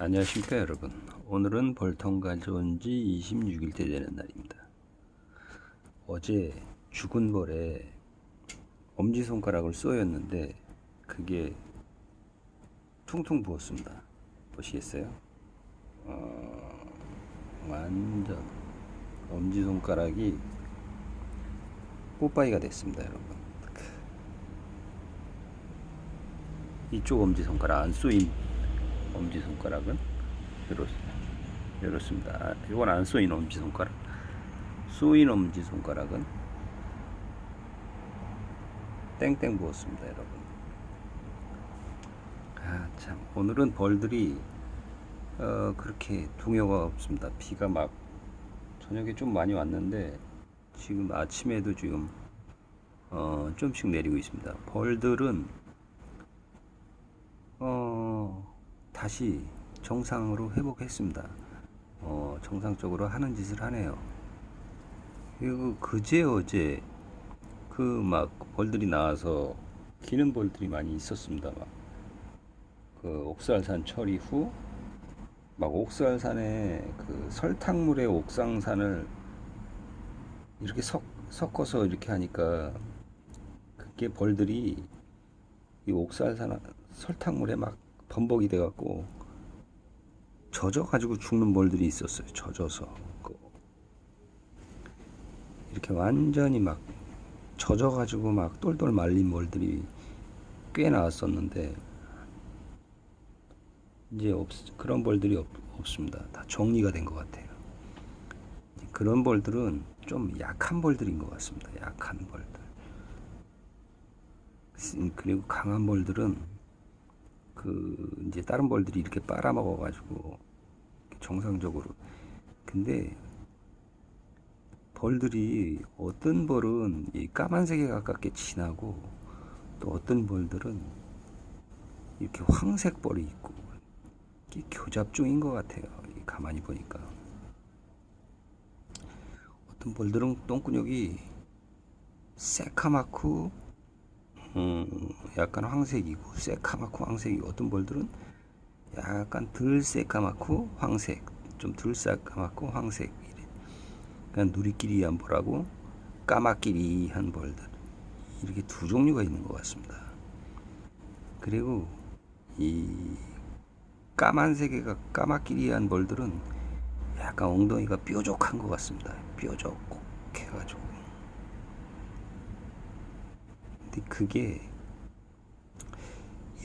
안녕하십니까 여러분. 오늘은 벌통 가져온 지 26일째 되는 날입니다. 어제 죽은 벌에 엄지손가락을 쏘였는데 그게 퉁퉁 부었습니다. 보시겠어요? 어, 완전 엄지손가락이 뽀빠이가 됐습니다 여러분. 이쪽 엄지손가락 안 쏘인 엄지손가락은 이렇, 이렇습니다. 아, 이건 안 쏘인 엄지손가락. 쏘인 엄지손가락은 땡땡 부었습니다, 여러분. 아, 참. 오늘은 벌들이 어, 그렇게 동요가 없습니다. 비가 막 저녁에 좀 많이 왔는데 지금 아침에도 지금 어, 좀씩 내리고 있습니다. 벌들은 어, 다시 정상으로 회복했습니다. 어, 정상적으로 하는 짓을 하네요. 그리고 그제 어제 그 막 벌들이 나와서 기는 벌들이 많이 있었습니다. 막. 그 옥살산 처리 후 막 옥살산에 그 설탕물에 옥상산을 이렇게 섞, 섞어서 이렇게 하니까 그게 벌들이 이 옥살산 설탕물에 막 범벅이 돼갖고 젖어가지고 죽는 벌들이 있었어요. 젖어서 그 이렇게 완전히 막 젖어가지고 막 똘똘 말린 벌들이 꽤 나왔었는데 이제 없, 그런 벌들이 없, 없습니다. 다 정리가 된 것 같아요. 그런 벌들은 좀 약한 벌들인 것 같습니다. 약한 벌들. 그리고 강한 벌들은 그 이제 다른 벌들이 이렇게 빨아먹어 가지고 정상적으로 근데 벌들이 어떤 벌은 이 까만색에 가깝게 진하고 또 어떤 벌들은 이렇게 황색 벌이 있고 이게 교잡종인 것 같아요. 이 가만히 보니까 어떤 벌들은 똥구녕이 새카맣고 음, 약간 황색이고 새카맣고 황색이 어떤 벌들은 약간 덜 새까맣고 황색 좀 덜 새까맣고 황색 이래. 그냥 누리끼리한 벌하고 까맣끼리한 벌들 이렇게 두 종류가 있는 것 같습니다. 그리고 이 까만색의 까맣끼리한 벌들은 약간 엉덩이가 뾰족한 것 같습니다. 뾰족 해가지고 근데 그게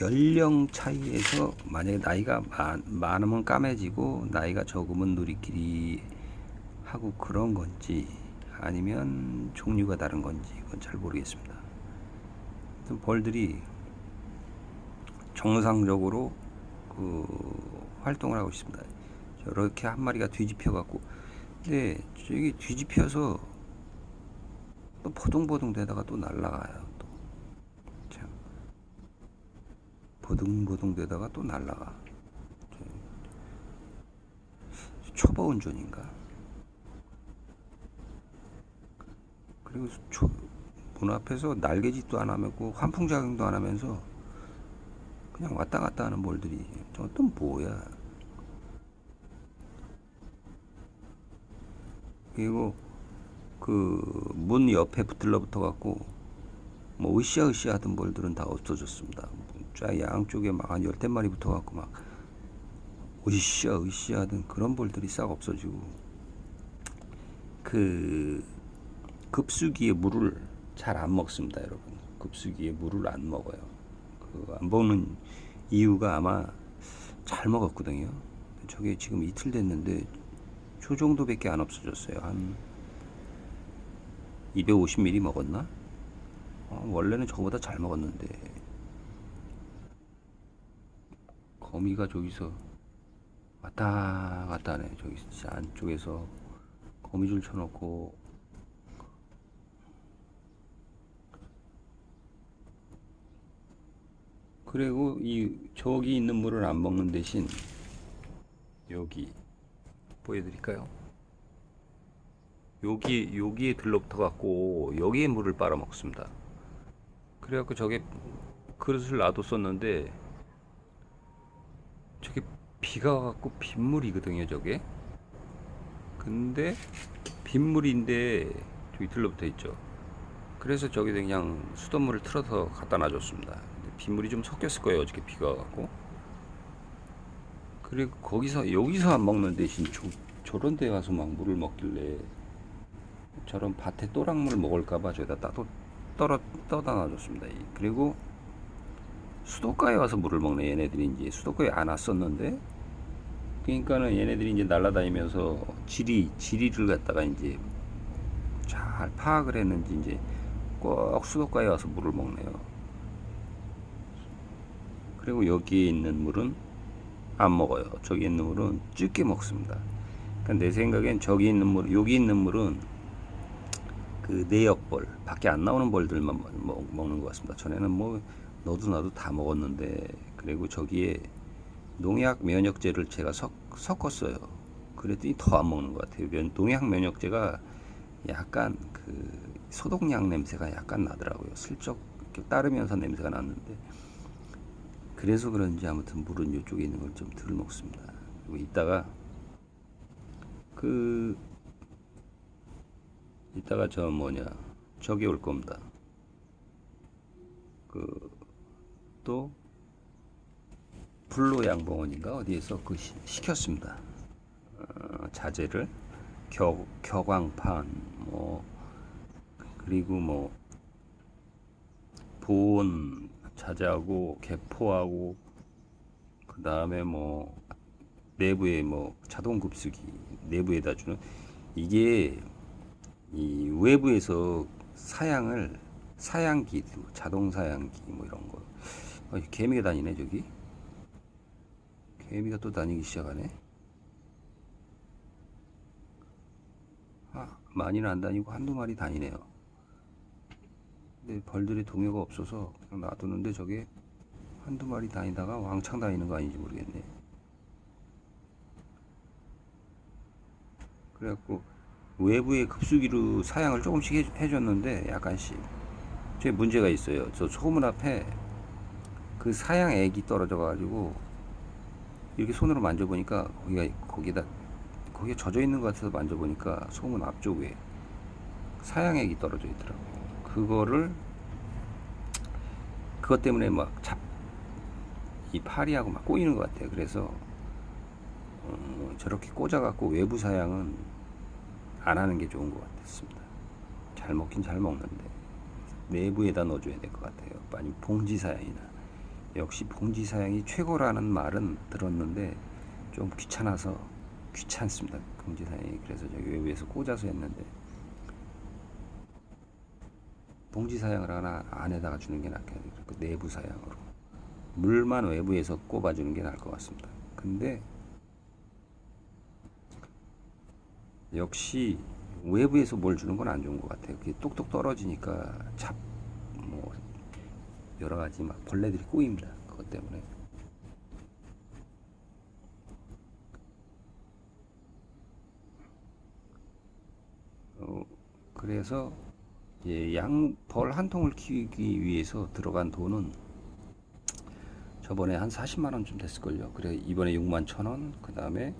연령 차이에서 만약에 나이가 많, 많으면 까매지고 나이가 적으면 누리끼리 하고 그런 건지 아니면 종류가 다른 건지 그건 잘 모르겠습니다. 벌들이 정상적으로 그 활동을 하고 있습니다. 저렇게 한 마리가 뒤집혀 갖고 근데 저기 뒤집혀서 또 보동보동 되다가 또 날아가요. 또 참. 보둥보둥 되다가 또 날라가. 초보 운전인가? 그리고 초, 문 앞에서 날개짓도 안 하고 환풍 작용도 안 하면서 그냥 왔다 갔다 하는 몰들이 저또 뭐야? 그리고 그 문 옆에 붙들러 붙어 갖고 뭐 으쌰으쌰 하던 벌들은 다 없어졌습니다. 쫙 양쪽에 막 한 열댓 마리 붙어갖고 막 으쌰 으쌰 하던 그런 벌들이 싹 없어지고 그 급수기에 물을 잘 안 먹습니다, 여러분. 급수기에 물을 안 먹어요. 그 안 먹는 이유가 아마 잘 먹었거든요. 저게 지금 이틀 됐는데 저 정도밖에 안 없어졌어요. 한 250ml 먹었나? 어, 원래는 저보다 잘 먹었는데 거미가 저기서 왔다 갔다 하네 저기 안쪽에서 거미줄 쳐놓고 그리고 이 저기 있는 물을 안 먹는 대신 여기 보여드릴까요? 여기 여기에 들러붙어 갖고 여기에 물을 빨아 먹습니다. 그래갖고 저게 그릇을 놔뒀었는데 저게 비가 와갖고 빗물이거든요 저게. 근데 빗물인데 저기 들러붙어 있죠. 그래서 저기다 그냥 수돗물을 틀어서 갖다 놔줬습니다. 빗물이 좀 섞였을 거예요 어저께 비가 와갖고. 그리고 거기서 여기서 안 먹는 대신 저, 저런 데 와서 막 물을 먹길래 저런 밭에 또랑물 먹을까봐 저기다 따도 떨어 떠다 놔줬습니다. 이- 그리고 수도가에 와서 물을 먹네 얘네들이 이제 수도가에 안 왔었는데 그러니까는 얘네들이 이제 날아다니면서 지리 지리를 갖다가 이제 잘 파악을 했는지 이제 꼭 수도가에 와서 물을 먹네요. 그리고 여기에 있는 물은 안 먹어요. 저기 있는 물은 찌게 먹습니다. 그러니까 내 생각엔 저기 있는 물, 여기 있는 물은 그 내역벌 밖에 안 나오는 벌들만 먹, 먹는 것 같습니다. 전에는 뭐 너도 나도 다 먹었는데 그리고 저기에 농약 면역제를 제가 섞, 섞었어요. 그랬더니 더 안 먹는 것 같아요. 면, 농약 면역제가 약간 그 소독약 냄새가 약간 나더라고요. 슬쩍 이렇게 따르면서 냄새가 났는데 그래서 그런지 아무튼 물은 이쪽에 있는 걸 좀 덜 먹습니다. 그리고 이따가 그 이따가 저 뭐냐 저기 올 겁니다. 그 또 불로 양봉원인가 어디에서 그 시, 시켰습니다. 어, 자재를 겨, 격광판 뭐 그리고 뭐 보온 자재하고 개포하고 그 다음에 뭐 내부에 뭐 자동 급수기 내부에다 주는 이게 이 외부에서 사양을 사양기 자동 사양기 뭐 이런 거 어, 개미가 다니네 저기. 개미가 또 다니기 시작하네. 아 많이는 안 다니고 한두 마리 다니네요. 근데 벌들이 동요가 없어서 그냥 놔두는데 저게 한두 마리 다니다가 왕창 다니는 거 아닌지 모르겠네. 그래갖고 외부에 급수기로 사양을 조금씩 해- 해줬는데 약간씩. 제 문제가 있어요. 저 소문 앞에 그 사양 액이 떨어져 가지고 이렇게 손으로 만져보니까 거기가 거기다 거기에 젖어 있는 것 같아서 만져보니까 소문 앞쪽에 사양 액이 떨어져 있더라고요. 그거를 그것 때문에 막 잡 이 파리하고 막 꼬이는 것 같아요. 그래서 어, 저렇게 꽂아갖고 외부 사양은 안 하는 게 좋은 것 같습니다. 잘 먹긴 잘 먹는데 내부에다 넣어줘야 될 것 같아요. 아니면 봉지 사양이나 역시 봉지 사양이 최고라는 말은 들었는데 좀 귀찮아서 귀찮습니다. 봉지 사양이 그래서 저기 외부에서 꽂아서 했는데 봉지 사양을 하나 안에다가 주는 게 낫겠네요. 그 내부 사양으로 물만 외부에서 꼽아주는 게 나을 것 같습니다. 근데 역시 외부에서 뭘 주는 건 안 좋은 것 같아요. 그게 똑똑 떨어지니까 잡, 뭐, 여러 가지 막 벌레들이 꼬입니다. 그것 때문에. 어, 그래서 양벌 한 통을 키우기 위해서 들어간 돈은 저번에 한 40만 원쯤 됐을걸요. 그래 이번에 6만 천 원, 그 다음에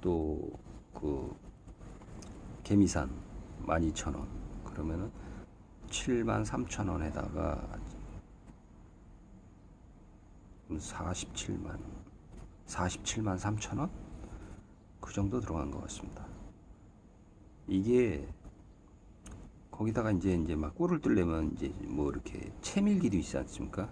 또 그 개미산 12,000원. 그러면은 7만 3천 원에다가 47만 47만 3천 원? 그 정도 들어간 것 같습니다. 이게 거기다가 이제 이제 막 꿀을 뜰려면 이제 뭐 이렇게 채밀기도 있지 않습니까?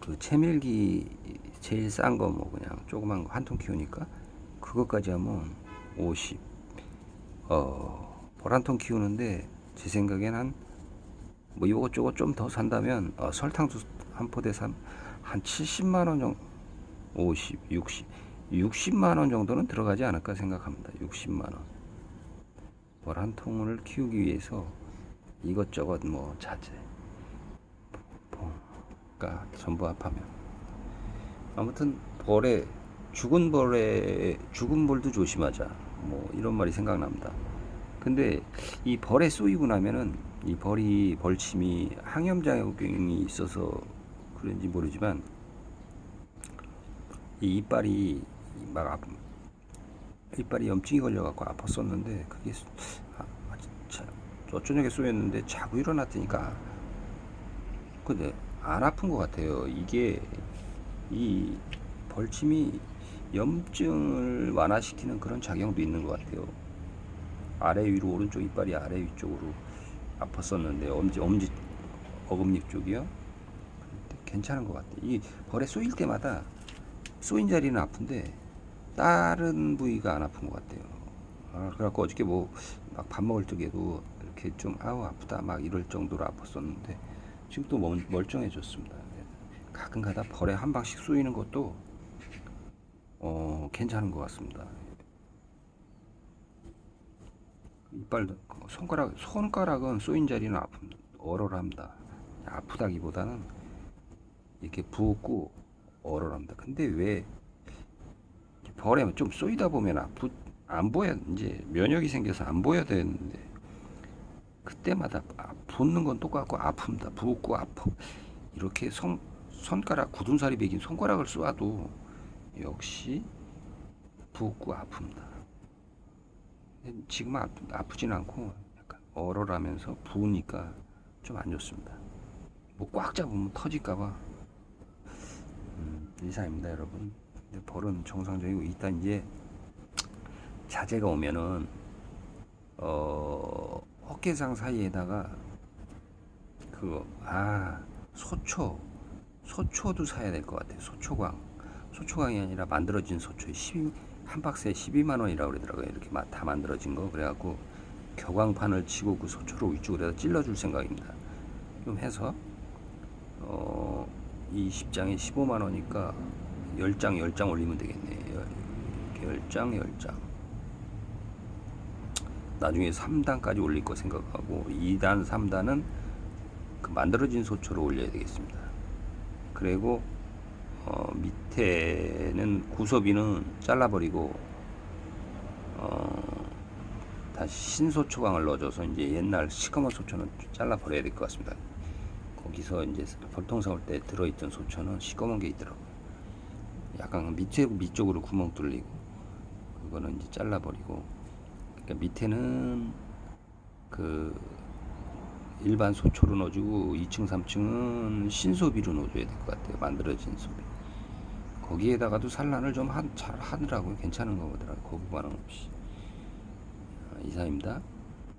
그 채밀기 제일 싼 거 뭐 그냥 조그만 거 한 통 키우니까 그것까지 하면 50. 어, 벌 한 통 키우는데 제 생각엔 한뭐 이것저것 좀 더 산다면 어, 설탕도 한 포대 산 한 70만 원 정도 50, 60, 60만 원 정도는 들어가지 않을까 생각합니다. 60만 원. 벌 한 통을 키우기 위해서 이것저것 뭐 자재, 봉가 전부 합하면 아무튼 벌에 죽은 벌에 죽은 벌도 조심하자. 뭐 이런 말이 생각납니다. 근데 이 벌에 쏘이고 나면은 이 벌이 벌침이 항염작용이 있어서 그런지 모르지만 이 이빨이 막 아, 이빨이 염증이 걸려갖고 아팠었는데 그게 수- 아, 아, 진짜 어쩌녁에 쏘였는데 자고 일어났더니까 근데 안 아픈 것 같아요. 이게 이 벌침이 염증을 완화시키는 그런 작용도 있는 것 같아요. 아래 위로 오른쪽 이빨이 아래 위쪽으로 아팠었는데 엄지 엄지 어금니 쪽이요. 괜찮은 것 같아요. 이 벌에 쏘일 때마다 쏘인 자리는 아픈데 다른 부위가 안 아픈 것 같아요. 아, 그래갖고 어저께 뭐 막 밥 먹을 적에도 이렇게 좀 아우 아프다 막 이럴 정도로 아팠었는데 지금 또 멀- 멀쩡해졌습니다. 가끔 가다 벌에 한 방씩 쏘이는 것도 어 괜찮은 것 같습니다. 이빨 손가락 손가락은 쏘인 자리는 아픔 얼얼합니다. 아프다기보다는 이렇게 부었고 얼얼합니다. 근데 왜 벌에 좀 쏘이다 보면 아프 안 보여 이제 면역이 생겨서 안 보여야 되는데 그때마다 아, 붓는 건 똑같고 아픕니다. 부었고 아파 이렇게 손 손가락 굳은 살이 배긴 손가락을 쏘아도 역시 부었고 아픕니다. 지금 은 아프, 아프진 않고 약간 얼얼하면서 부으니까 좀 안 좋습니다. 뭐 꽉 잡으면 터질까봐 음, 이상입니다, 여러분. 근데 벌은 정상적이고 일단 이제 자제가 오면은 어 어깨상 사이에다가 그 아 소초 소초도 사야 될 것 같아요. 소초광 소초광이 아니라 만들어진 소초 12, 한 박스에 12만 원이라고 그러더라고요. 이렇게 마- 다 만들어진 거 그래갖고 격광판을 치고 그 소초로 위쪽으로 찔러줄 생각입니다. 좀 해서 어, 이 10장에 15만 원이니까 10장 10장 올리면 되겠네. 10장 10장. 나중에 3단까지 올릴 거 생각하고 2단 3단은 그 만들어진 소초로 올려야 되겠습니다. 그리고 어, 밑에는 구섭이는 잘라버리고 어, 다시 신소초광을 넣어줘서 이제 옛날 시커먼 소초는 잘라버려야 될 것 같습니다. 거기서 이제 벌통 사올 때 들어있던 소초는 시꺼먼 게 있더라고요. 약간 밑에 밑쪽으로 구멍 뚫리고 그거는 이제 잘라버리고 그러니까 밑에는 그 일반 소초로 넣어주고 2층 3층은 신소비로 넣어줘야 될 것 같아요. 만들어진 소비. 거기에다가도 산란을 좀 잘 하더라고요. 괜찮은 거 보더라고요. 거부반응 없이. 아, 이상입니다.